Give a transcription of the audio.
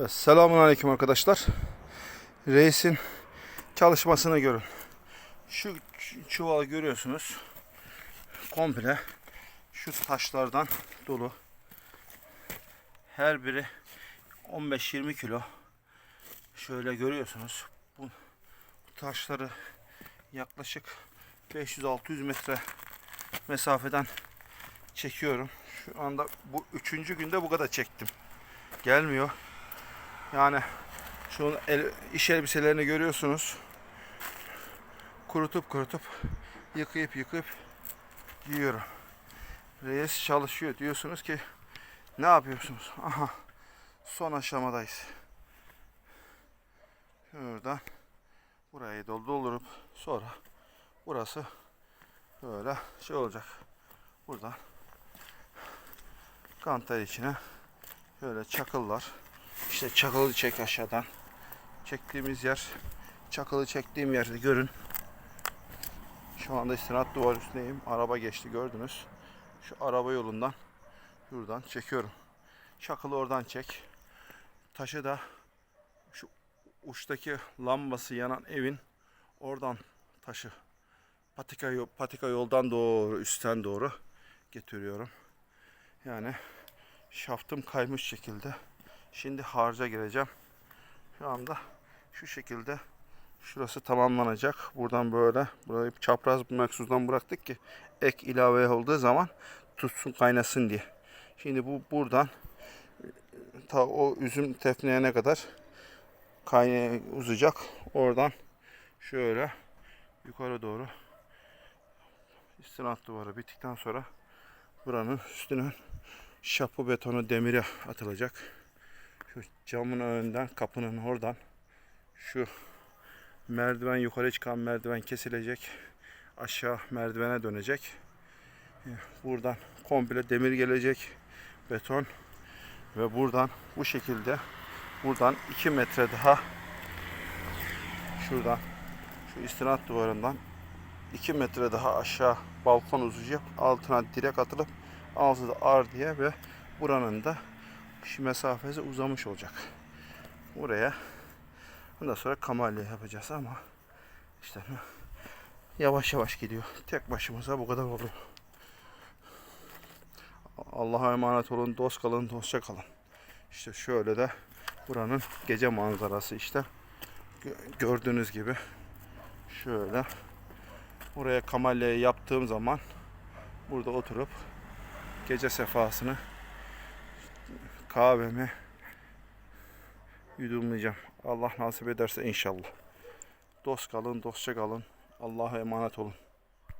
Evet, selamun aleyküm arkadaşlar. Reis'in çalışmasını görün. Şu çuvalı görüyorsunuz. Komple şu taşlardan dolu. Her biri 15-20 kilo. Şöyle görüyorsunuz. Bu taşları yaklaşık 500-600 metre mesafeden çekiyorum. Şu anda bu üçüncü günde bu kadar çektim. Gelmiyor. Yani şu el, iş elbiselerini görüyorsunuz. Kurutup kurutup yıkayıp yıkayıp giyiyorum. Reis çalışıyor diyorsunuz ki ne yapıyorsunuz? Aha son aşamadayız. Şuradan burayı dol- doldurup sonra burası böyle şey olacak. Buradan kantar içine şöyle çakıllar. İşte çakılı çek aşağıdan. Çektiğimiz yer, çakılı çektiğim yerde görün. Şu anda istinat duvar üstündeyim. Araba geçti gördünüz. Şu araba yolundan şuradan çekiyorum. Çakılı oradan çek. Taşı da şu uçtaki lambası yanan evin oradan taşı patika, yo- patika yoldan doğru üstten doğru getiriyorum. Yani şaftım kaymış şekilde. Şimdi harca gireceğim. Şu anda şu şekilde şurası tamamlanacak. Buradan böyle burayı çapraz bir meksuzdan bıraktık ki ek ilave olduğu zaman tutsun kaynasın diye. Şimdi bu buradan ta o üzüm tefneyene kadar kaynaya uzayacak. Oradan şöyle yukarı doğru istinat duvarı bittikten sonra buranın üstüne şapı betonu demiri atılacak. Şu camın önünden kapının oradan şu merdiven yukarı çıkan merdiven kesilecek. Aşağı merdivene dönecek. Buradan komple demir gelecek. Beton ve buradan bu şekilde buradan 2 metre daha şuradan şu istinat duvarından 2 metre daha aşağı balkon uzayacak. Altına direk atılıp altı da ar diye ve buranın da şu mesafesi uzamış olacak. Buraya ondan sonra kamalya yapacağız ama işte yavaş yavaş gidiyor. Tek başımıza bu kadar oluyor. Allah'a emanet olun. Dost kalın, dostça kalın. İşte şöyle de buranın gece manzarası işte. Gö- Gördüğünüz gibi şöyle buraya kamalyayı yaptığım zaman burada oturup gece sefasını kahvemi yudumlayacağım. Allah nasip ederse inşallah. Dost kalın, dostça kalın. Allah'a emanet olun.